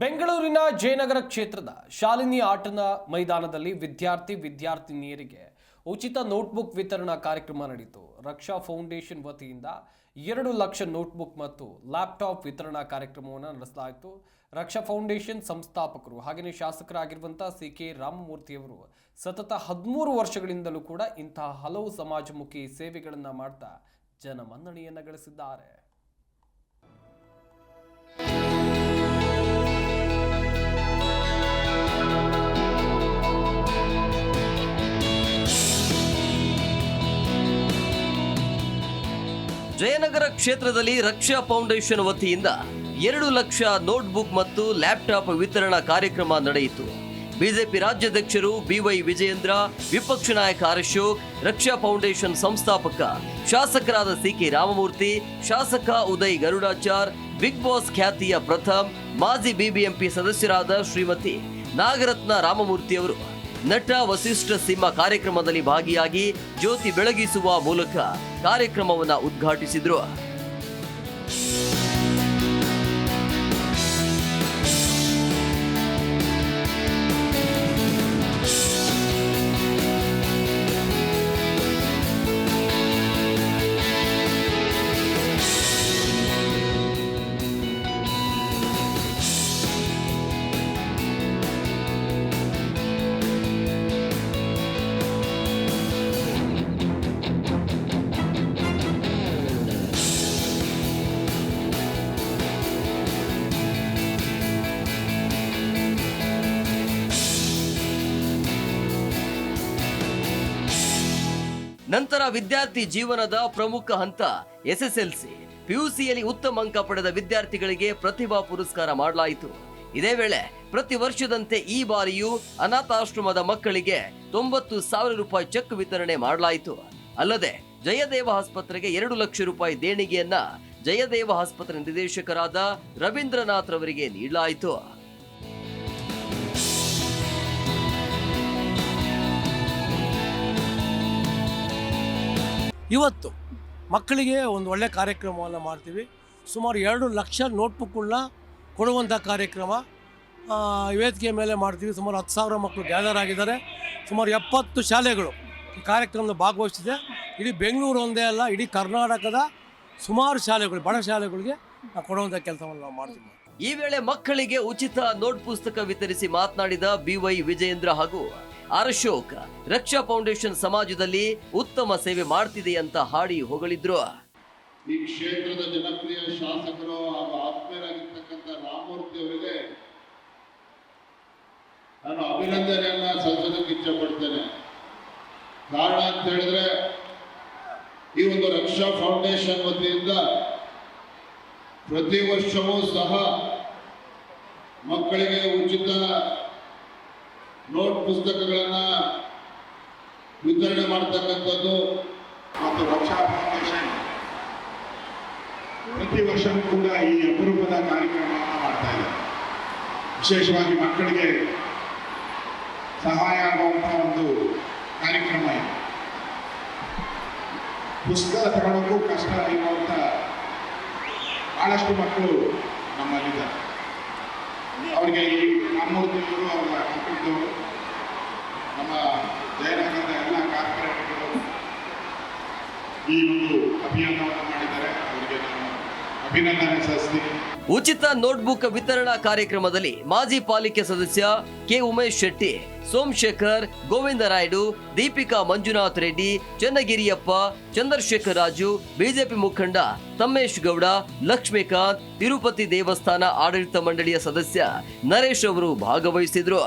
ಬೆಂಗಳೂರಿನ ಜಯನಗರ ಕ್ಷೇತ್ರದ ಶಾಲಿನಿ ಆಟನ ಮೈದಾನದಲ್ಲಿ ವಿದ್ಯಾರ್ಥಿ ವಿದ್ಯಾರ್ಥಿನಿಯರಿಗೆ ಉಚಿತ ನೋಟ್ಬುಕ್ ವಿತರಣಾ ಕಾರ್ಯಕ್ರಮ ನಡೆಯಿತು. ರಕ್ಷಾ ಫೌಂಡೇಶನ್ ವತಿಯಿಂದ ಎರಡು ಲಕ್ಷ ನೋಟ್ಬುಕ್ ಮತ್ತು ಲ್ಯಾಪ್ಟಾಪ್ ವಿತರಣಾ ಕಾರ್ಯಕ್ರಮವನ್ನು ನಡೆಸಲಾಯಿತು. ರಕ್ಷಾ ಫೌಂಡೇಶನ್ ಸಂಸ್ಥಾಪಕರು ಹಾಗೆಯೇ ಶಾಸಕರಾಗಿರುವಂಥ ಸಿ ಕೆ ರಾಮಮೂರ್ತಿಯವರು ಸತತ ಹದಿಮೂರು ವರ್ಷಗಳಿಂದಲೂ ಕೂಡ ಇಂತಹ ಹಲವು ಸಮಾಜಮುಖಿ ಸೇವೆಗಳನ್ನು ಮಾಡ್ತಾ ಜನಮನ್ನಣೆಯನ್ನು ಗಳಿಸಿದ್ದಾರೆ. ಜಯನಗರ ಕ್ಷೇತ್ರದಲ್ಲಿ ರಕ್ಷಾ ಫೌಂಡೇಶನ್ ವತಿಯಿಂದ ಎರಡು ಲಕ್ಷ ನೋಟ್ಬುಕ್ ಮತ್ತು ಲ್ಯಾಪ್ಟಾಪ್ ವಿತರಣಾ ಕಾರ್ಯಕ್ರಮ ನಡೆಯಿತು. ಬಿಜೆಪಿ ರಾಜ್ಯಾಧ್ಯಕ್ಷರು ಬಿವೈ ವಿಜಯೇಂದ್ರ, ವಿಪಕ್ಷ ನಾಯಕ ಅಶೋಕ್ ರಕ್ಷಾ ಫೌಂಡೇಶನ್ ಸಂಸ್ಥಾಪಕ ಶಾಸಕರಾದ ಸಿಕೆ ರಾಮಮೂರ್ತಿ, ಶಾಸಕ ಉದಯ್ ಗರುಡಾಚಾರ್, ಬಿಗ್ ಬಾಸ್ ಖ್ಯಾತಿಯ ಪ್ರಥಮ್, ಮಾಜಿ ಬಿಬಿಎಂಪಿ ಸದಸ್ಯರಾದ ಶ್ರೀಮತಿ ನಾಗರತ್ನ ರಾಮಮೂರ್ತಿ ಅವರು. ನಟ ವಸಿಷ್ಠ ಸಿಂಹ ಕಾರ್ಯಕ್ರಮದಲ್ಲಿ ಭಾಗಿಯಾಗಿ ಜ್ಯೋತಿ ಬೆಳಗಿಸುವ ಮೂಲಕ ಕಾರ್ಯಕ್ರಮವನ್ನು ಉದ್ಘಾಟಿಸಿದ್ರು. ನಂತರ ವಿದ್ಯಾರ್ಥಿ ಜೀವನದ ಪ್ರಮುಖ ಹಂತ ಎಸ್ಎಸ್ಎಲ್ಸಿ. ಪಿಯುಸಿಯಲ್ಲಿ ಉತ್ತಮ ಅಂಕ ಪಡೆದ ವಿದ್ಯಾರ್ಥಿಗಳಿಗೆ ಪ್ರತಿಭಾ ಪುರಸ್ಕಾರ ಮಾಡಲಾಯಿತು. ಇದೇ ವೇಳೆ ಪ್ರತಿ ವರ್ಷದಂತೆ ಈ ಬಾರಿಯೂ ಅನಾಥಾಶ್ರಮದ ಮಕ್ಕಳಿಗೆ ತೊಂಬತ್ತು ಸಾವಿರ ರೂಪಾಯಿ ಚೆಕ್ ವಿತರಣೆ ಮಾಡಲಾಯಿತು. ಅಲ್ಲದೆ ಜಯದೇವ ಆಸ್ಪತ್ರೆಗೆ ಎರಡು ಲಕ್ಷ ರೂಪಾಯಿ ದೇಣಿಗೆಯನ್ನ ಜಯದೇವ ಆಸ್ಪತ್ರೆ ನಿರ್ದೇಶಕರಾದ ರವೀಂದ್ರನಾಥ್ ಅವರಿಗೆ ನೀಡಲಾಯಿತು. ಇವತ್ತು ಮಕ್ಕಳಿಗೆ ಒಂದು ಒಳ್ಳೆಯ ಕಾರ್ಯಕ್ರಮವನ್ನು ಮಾಡ್ತೀವಿ. ಸುಮಾರು ಎರಡು ಲಕ್ಷ ನೋಟ್ಬುಕ್ಗಳನ್ನ ಕೊಡುವಂಥ ಕಾರ್ಯಕ್ರಮ. ವೇದಿಕೆ ಮೇಲೆ ಮಾಡ್ತೀವಿ. ಸುಮಾರು ಹತ್ತು ಸಾವಿರ ಮಕ್ಕಳು ಗ್ಯಾದರ್ ಆಗಿದ್ದಾರೆ. ಸುಮಾರು ಎಪ್ಪತ್ತು ಶಾಲೆಗಳು ಈ ಕಾರ್ಯಕ್ರಮದ ಭಾಗವಹಿಸಿದೆ ಇಡೀ ಬೆಂಗಳೂರು ಒಂದೇ ಅಲ್ಲ, ಇಡೀ ಕರ್ನಾಟಕದ ಸುಮಾರು ಶಾಲೆಗಳು, ಬಡ ಶಾಲೆಗಳಿಗೆ ಕೊಡುವಂಥ ಕೆಲಸವನ್ನು ನಾವು ಮಾಡ್ತೀವಿ. ಈ ವೇಳೆ ಮಕ್ಕಳಿಗೆ ಉಚಿತ ನೋಟ್ ಪುಸ್ತಕ ವಿತರಿಸಿ ಮಾತನಾಡಿದ ಬಿವೈ ವಿಜಯೇಂದ್ರ ಹಾಗೂ ಅಶೋಕ್ ರಕ್ಷಾ ಫೌಂಡೇಶನ್ ಸಮಾಜದಲ್ಲಿ ಉತ್ತಮ ಸೇವೆ ಮಾಡ್ತಿದೆ ಅಂತ ಹಾಡಿ ಹೊಗಳಿದ್ರು. ಈ ಕ್ಷೇತ್ರದ ಜನಪ್ರಿಯ ಶಾಸಕರು ಹಾಗೂ ಆತ್ಮೀಯರಾಗಿರ್ತಕ್ಕಂಥ ರಾಮಮೂರ್ತಿ ಅವರಿಗೆ ನಾನು ಅಭಿನಂದನೆಯನ್ನ ಸಲ್ಲಿಸೋದಕ್ಕೆ ಇಚ್ಛಪಡ್ತೇನೆ. ಕಾರಣ ಅಂತ ಹೇಳಿದ್ರೆ, ಈ ಒಂದು ರಕ್ಷಾ ಫೌಂಡೇಶನ್ ವತಿಯಿಂದ ಪ್ರತಿ ವರ್ಷವೂ ಸಹ ಮಕ್ಕಳಿಗೆ ಉಚಿತ ನೋಟ್ ಪುಸ್ತಕಗಳನ್ನ ವಿತರಣೆ ಮಾಡ್ತಕ್ಕಂಥದ್ದು ಮತ್ತು ರಕ್ಷಾ ಫೌಂಡೇಶನ್. ಪ್ರತಿ ವರ್ಷ ಕೂಡ ಈ ಅಪರೂಪದ ಕಾರ್ಯಕ್ರಮವನ್ನು ಮಾಡ್ತಾ ಇದೆ. ವಿಶೇಷವಾಗಿ ಮಕ್ಕಳಿಗೆ ಸಹಾಯ ಆಗುವಂತಹ ಒಂದು ಕಾರ್ಯಕ್ರಮ ಇದೆ. ಪುಸ್ತಕ ತಗೊಳ್ಳೋಕ್ಕೂ ಕಷ್ಟ ಇರುವಂಥ ಬಹಳಷ್ಟು ಮಕ್ಕಳು ನಮ್ಮಲ್ಲಿದ್ದಾರೆ. ಅವರಿಗೆ ಈ ರಾಮಮೂರ್ತಿಯವರು ಅವರ ಕುಟುಂಬದವರು ನಮ್ಮ ಜಯನಗರದ ಎಲ್ಲ ಕಾರ್ಪೊರೇಟ್ಗಳು ಈ ಒಂದು ಅಭಿಯಾನವನ್ನು ಉಚಿತ ನೋಟ್ಬುಕ್ ವಿತರಣಾ ಕಾರ್ಯಕ್ರಮದಲ್ಲಿ ಮಾಜಿ ಪಾಲಿಕೆ ಸದಸ್ಯ ಕೆ ಉಮೇಶ್ ಶೆಟ್ಟಿ, ಸೋಮಶೇಖರ್, ಗೋವಿಂದ ರಾಯ್ಡು, ದೀಪಿಕಾ ಮಂಜುನಾಥ್ ರೆಡ್ಡಿ, ಚನ್ನಗಿರಿಯಪ್ಪ, ಚಂದ್ರಶೇಖರ್ ರಾಜು, ಬಿಜೆಪಿ ಮುಖಂಡ ತಮ್ಮೇಶ್ ಗೌಡ, ಲಕ್ಷ್ಮೀಕಾಂತ್, ತಿರುಪತಿ ದೇವಸ್ಥಾನ ಆಡಳಿತ ಮಂಡಳಿಯ ಸದಸ್ಯ ನರೇಶ್ ಅವರು ಭಾಗವಹಿಸಿದ್ರು.